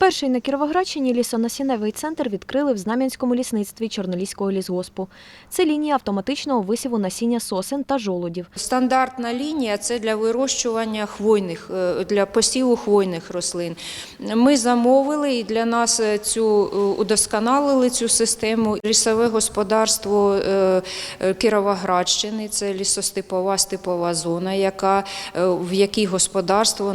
Перший на Кіровоградщині лісонасінневий центр відкрили в Знам'янському лісництві Чорноліського лісгоспу. Це лінія автоматичного висіву насіння сосен та жолудів. Стандартна лінія це для вирощування хвойних, е, для посіву хвойних рослин. Ми замовили і для нас е, цю е, удосконалили цю систему. Лісове господарство Кіровоградщини, це лісостепова степова зона, яка, в якій господарство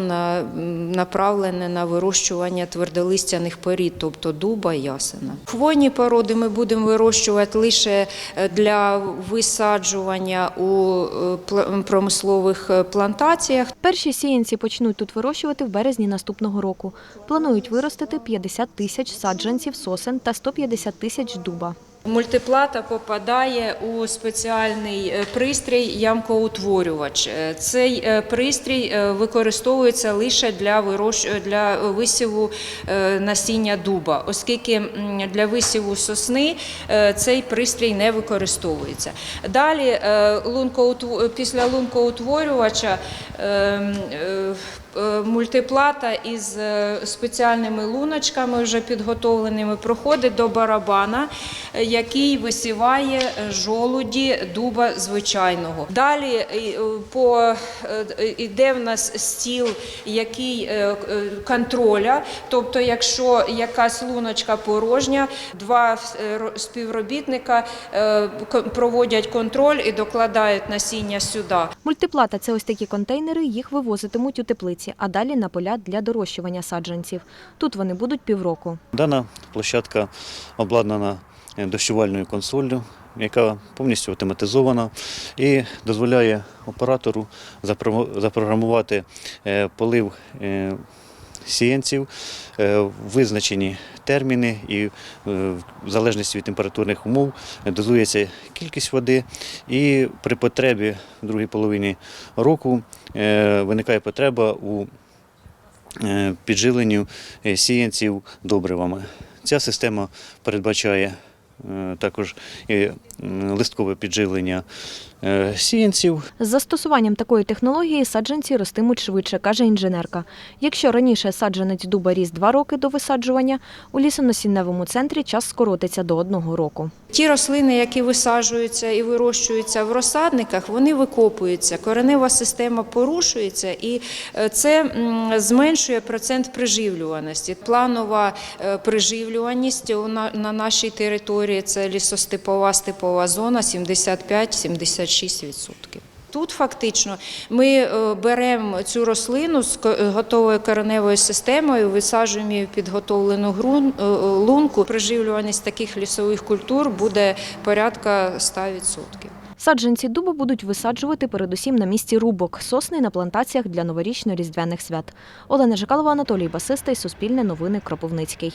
направлене на вирощування твердолистяних порід, тобто дуба і ясена. Хвойні породи ми будемо вирощувати лише е, для висаджування у е, промислових е, плантаціях. Перші сіянці почнуть тут вирощувати в березні наступного року. Планують виростити 50 тисяч саджанців сосен та 150 тисяч дуба. Мультиплата попадає у спеціальний е, пристрій ямкоутворювач. Е, Цей е, пристрій використовується лише для вирощ... для висіву насіння дуба, оскільки для висіву сосни цей пристрій не використовується. Далі лункоутв- після лункоутворювача е, е, е, мультиплата із е, спеціальними луночками вже підготовленими проходить до барабана, е, який висіває е, жолуді дуба звичайного. Далі е, по е, йде в нас стіл, який е, е, контроля, тобто, якщо якась луночка порожня, два е, співробітника е, проводять контроль і докладають насіння сюди. Мультиплата це ось такі контейнери, їх вивозитимуть у теплиці, а далі на поля для дорощування саджанців. Тут вони будуть півроку. Дана площадка обладнана е, дощувальною консоллю, яка повністю автоматизована і дозволяє оператору запро- запрограмувати е, полив е, сіянців е, визначені терміни і е, в залежності від температурних умов дозується кількість води і при потребі в другій половині року е, виникає потреба у підживленню сіянців добривами. Ця система передбачає також і листкове підживлення сіянців. З застосуванням такої технології саджанці ростимуть швидше, каже інженерка. Якщо раніше саджанець дуба ріс два роки до висаджування, у лісоносінневому центрі час скоротиться до одного року. Ті рослини, які висаджуються і вирощуються в розсадниках, вони викопуються, коренева система порушується, і е, це зменшує процент приживлюваності. Планова е, приживлюваність на- на нашій території це лісостепова степова зона 75-76%. Тут фактично ми е, беремо цю рослину з готовою кореневою системою, висаджуємо її в підготовлену е, е, лунку. Приживлюваність таких лісових культур буде порядка 100%. Саджанці дуба будуть висаджувати передусім на місці рубок, сосни на плантаціях для новорічно-різдвяних свят. Олена Жикалова, Анатолій Басистий, Суспільне новини, Кропивницький.